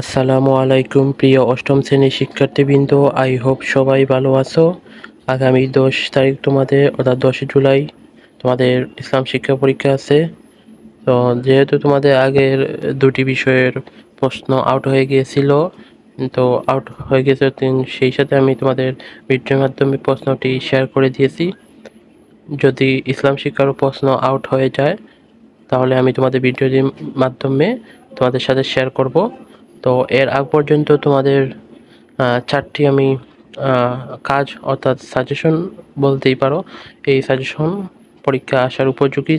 আসসালামু আলাইকুম, প্রিয় অষ্টম শ্রেণির শিক্ষার্থীবৃন্দ। আই হোপ সবাই ভালো আছো। আগামী দশ তারিখ তোমাদের, অর্থাৎ দশই জুলাই, তোমাদের ইসলাম শিক্ষা পরীক্ষা আছে। তো যেহেতু তোমাদের আগের দুটি বিষয়ের প্রশ্ন আউট হয়ে গিয়েছিল, তো আউট হয়ে গেছে সেই সাথে আমি তোমাদের ভিডিওর মাধ্যমে প্রশ্নটি শেয়ার করে দিয়েছি। যদি ইসলাম শিক্ষার প্রশ্ন আউট হয়ে যায়, তাহলে আমি তোমাদের ভিডিওর মাধ্যমে তোমাদের সাথে শেয়ার করব। তো এর আগ পর্যন্ত তোমাদের চারটি আমি কাজ অর্থাৎ সাজেশন বলতেই পারো। এই সাজেশন পরীক্ষা আসার উপযোগী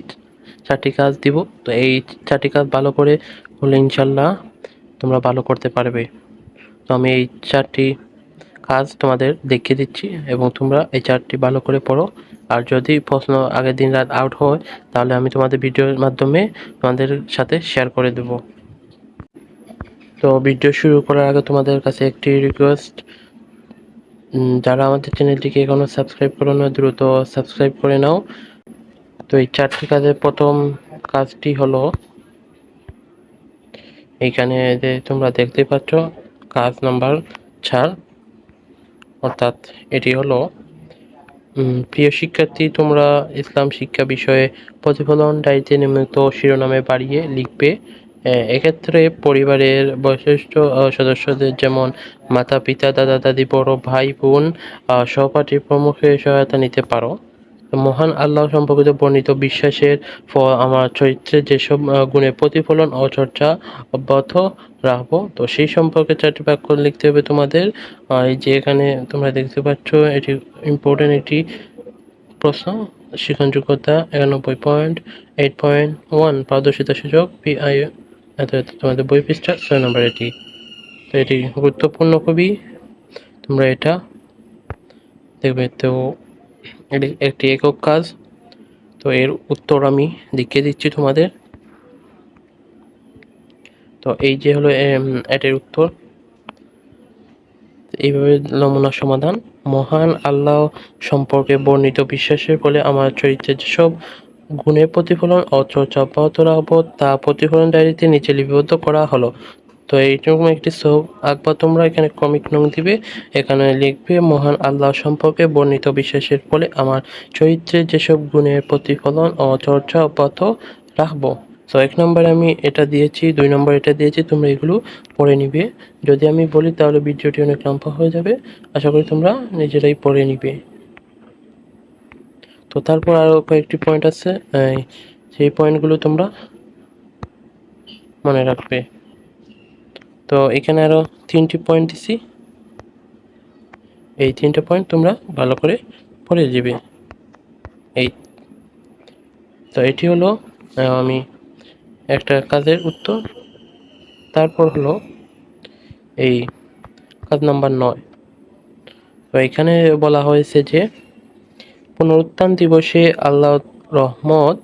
চারটি কাজ দিব। তো এই চারটি কাজ ভালো করে হলে ইনশাল্লাহ তোমরা ভালো করতে পারবে। তো আমি এই চারটি কাজ তোমাদের দেখিয়ে দিচ্ছি এবং তোমরা এই চারটি ভালো করে পড়ো। আর যদি প্রশ্ন আগের দিন রাত আউট হয়, তাহলে আমি তোমাদের ভিডিওর মাধ্যমে তোমাদের সাথে শেয়ার করে দেব। তো ভিডিও শুরু করার আগে তোমাদের কাছে একটি রিকোয়েস্ট যারা আমাদের চ্যানেলটিকে এখনও সাবস্ক্রাইব করো না, দ্রুত সাবস্ক্রাইব করে নাও। তো এই চারটি কাজের প্রথম কাজটি হলো এইখানে যে তোমরা দেখতে পাচ্ছ, কাজ নাম্বার চার। অর্থাৎ এটি হলো প্রিয় শিক্ষার্থী, তোমরা ইসলাম শিক্ষা বিষয়ে প্রতিফলন ডায়েরিতে নিয়মিত শিরোনামে বাড়িয়ে লিখবে। এক্ষেত্রে পরিবারের বয়োজ্যেষ্ঠ সদস্যদের যেমন মাতা, পিতা, দাদা, দাদি, বড় ভাই, বোন সহপাঠী প্রমুখের সহায়তা নিতে পারো। মহান আল্লাহ সম্পর্কিত বর্ণিত বিশ্বাসের ফল আমার চরিত্রে যেসব গুণের প্রতিফলন ও চর্চা অব্যাহত রাখব, তো সেই সম্পর্কে চারটি বাক্য লিখতে হবে তোমাদের। এই যে এখানে তোমরা দেখতে পাচ্ছ, এটি ইম্পর্টেন্ট একটি প্রশ্ন। শিক্ষণযোগ্যতা একানব্বই পয়েন্ট এইট পয়েন্ট ওয়ান পারদর্শিতা সুযোগ পিআই তোমাদের বই পৃষ্ঠা ছয় নম্বর এটি। তো এটি গুরুত্বপূর্ণ খুবই তোমরা এটা দেখবে। তো এটি একটি একক কাজ। তো এর উত্তর আমি দেখিয়ে দিচ্ছি তোমাদের। তো এই যে হলো এটির উত্তর। এইভাবে নমুনা সমাধান। মহান আল্লাহ সম্পর্কে বর্ণিত বিশ্বাসের ফলে আমার চরিত্রে যেসব গুণের প্রতিফলন ও চর্চা অব্যাহত রাখব তা প্রতিফলন ডায়েরিতে নিচে লিপিবদ্ধ করা হলো। তো এইরকম একটি সব আঁকবা তোমরা এখানে কমিক নং দিবে। এখানে লিখবে, মহান আল্লাহ সম্পর্কে বর্ণিত বিশ্বাসের ফলে আমার চরিত্রে যেসব গুণের প্রতিফলন ও চর্চা অব্যাহত রাখব। তো এক নম্বরে আমি এটা দিয়েছি, দুই নম্বর এটা দিয়েছি, তোমরা এগুলো পড়ে নিবে। যদি আমি বলি, তাহলে ভিডিওটি অনেক লম্বা হয়ে যাবে। আশা করি তোমরা নিজেরাই পড়ে নিবে। তো তারপর আরও কয়েকটি পয়েন্ট আছে সেই পয়েন্টগুলো তোমরা মনে রাখবে। তো এখানে আরও তিনটি পয়েন্ট দিছি। এই তিনটে পয়েন্ট তোমরা ভালো করে পড়ে যাবে এই তো এটি হলো আমি একটা কাজের উত্তর। তারপর হলো এই কাজ নাম্বার নয়। তো এখানে বলা হয়েছে যে পুনরুত্থান দিবসে আল্লাহ রহমত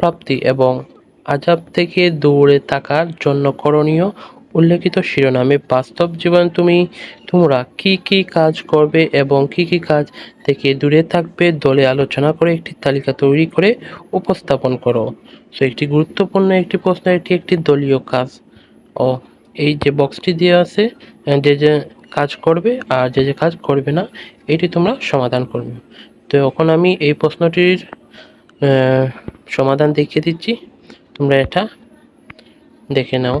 প্রাপ্তি এবং আজাব থেকে দূরে থাকার জন্য করণীয় উল্লেখিত শিরোনামে বাস্তব জীবন তুমি, তোমরা কি কি কাজ করবে এবং কি কি কাজ থেকে দূরে থাকবে দলে আলোচনা করে একটি তালিকা তৈরি করে উপস্থাপন করো। সো, একটি গুরুত্বপূর্ণ একটি প্রশ্ন, এটি একটি দলীয় কাজ। ও, এই যে বক্সটি দেওয়া আছে, যে যে কাজ করবে আর যে যে কাজ করবে না, এটি তোমরা সমাধান করবে। তো এখন আমি এই প্রশ্নটির সমাধান দেখিয়ে দিচ্ছি। তোমরা এটা দেখে নাও।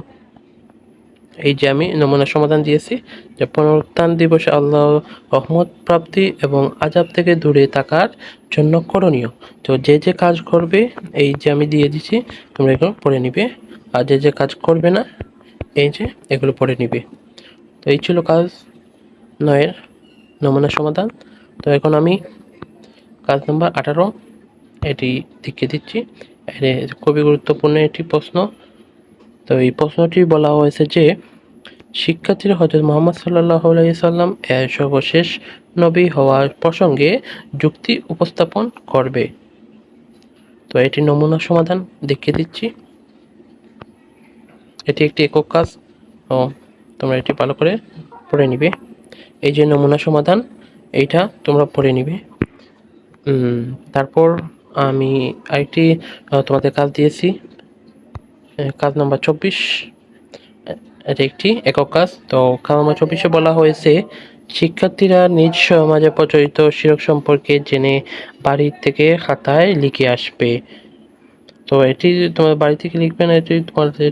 এই যে আমি নমুনা সমাধান দিয়েছি, যে পুনরুত্থান দিবসে আল্লাহ রহমত, প্রাপ্তি এবং আজাব থেকে দূরে থাকার জন্য করণীয়। তো যে যে কাজ করবে, এই যে আমি দিয়ে দিচ্ছি তোমরা এগুলো পড়ে নিবে। আর যে যে কাজ করবে না, এই যে এগুলো পড়ে নিবে। তো এই ছিল কাজ নয়ের নমুনা সমাধান। তো এখন আমি কাজ নম্বর আঠারো, এটি দেখিয়ে দিচ্ছি। খুবই গুরুত্বপূর্ণ একটি প্রশ্ন। তো এই প্রশ্নটি বলা হয়েছে যে, শিক্ষার্থীরা হজরত মোহাম্মদ সাল্লাহ সাল্লাম এর সর্বশেষ নবী হওয়ার প্রসঙ্গে যুক্তি উপস্থাপন করবে। তো এটি নমুনা সমাধান দেখিয়ে দিচ্ছি। এটি একটি একক কাজ ও তোমরা এটি ভালো করে পড়ে নিবে। এই যে নমুনা সমাধান, এইটা তোমরা পড়ে নিবে। তারপর আমি আরেকটি তোমাদের কাজ দিয়েছি। কাজ নাম্বার চব্বিশ, এটি একটি একক কাজ। তো খামামা চব্বিশে বলা হয়েছে, শিক্ষার্থীরা নিজ সমাজে প্রচলিত শিরক সম্পর্কে জেনে বাড়ি থেকে খাতায় লিখে আসবে। তো এটি তোমার বাড়ি থেকে লিখবে না, এটি তোমাদের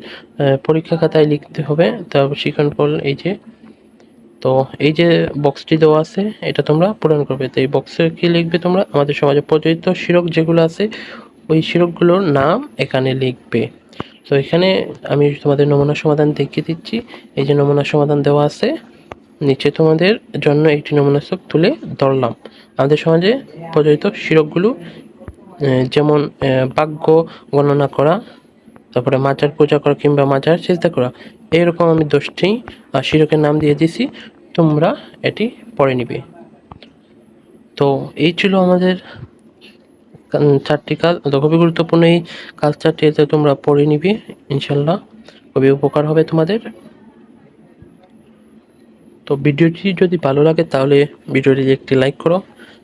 পরীক্ষা খাতায় লিখতে হবে। তারপর শিখন ফল এই যে তো এই যে বক্সটি দেওয়া আছে, এটা তোমরা পূরণ করবে। তো এই বক্সে কি লিখবে তোমরা? আমাদের সমাজে প্রচলিত শিরক যেগুলো আছে, ওই শিরকগুলোর নাম এখানে লিখবে। তো এখানে আমি তোমাদের নমুনা সমাধান দেখিয়ে দিচ্ছি। এই যে নমুনা সমাধান দেওয়া আছে, নিচে তোমাদের জন্য একটি নমুনা চোখ তুলে ধরলাম। আমাদের সমাজে প্রচলিত শিরকগুলো যেমন ভাগ্য গণনা করা, তারপরে মাজার পূজা করা কিংবা মাজার চেষ্টা করা, এরকম আমি দোষটি শিরকের নাম দিয়ে দিছি তোমরা এটি পড়ে নিবে। তো এই ছিল আমাদের চারটি কাজ তো খুবই গুরুত্বপূর্ণ এই কাজ চারটি এতে তোমরা পড়ে নিবে, ইনশাল্লাহ। খুবই উপকার হবে তোমাদের। তো ভিডিওটি যদি ভালো লাগে, তাহলে ভিডিওটি একটি লাইক করো,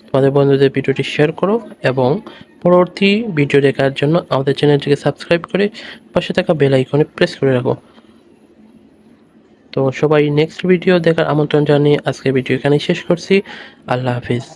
তোমাদের বন্ধুদের ভিডিওটি শেয়ার করো, এবং পরবর্তী ভিডিও দেখার জন্য আমাদের চ্যানেলটিকে সাবস্ক্রাইব করে পাশে থাকা বেল আইকনে প্রেস করে রাখো। তো সবাই নেক্সট ভিডিও দেখার আমন্ত্রণ জানিয়ে আজকের ভিডিও এখানে শেষ করছি। আল্লাহ হাফিজ।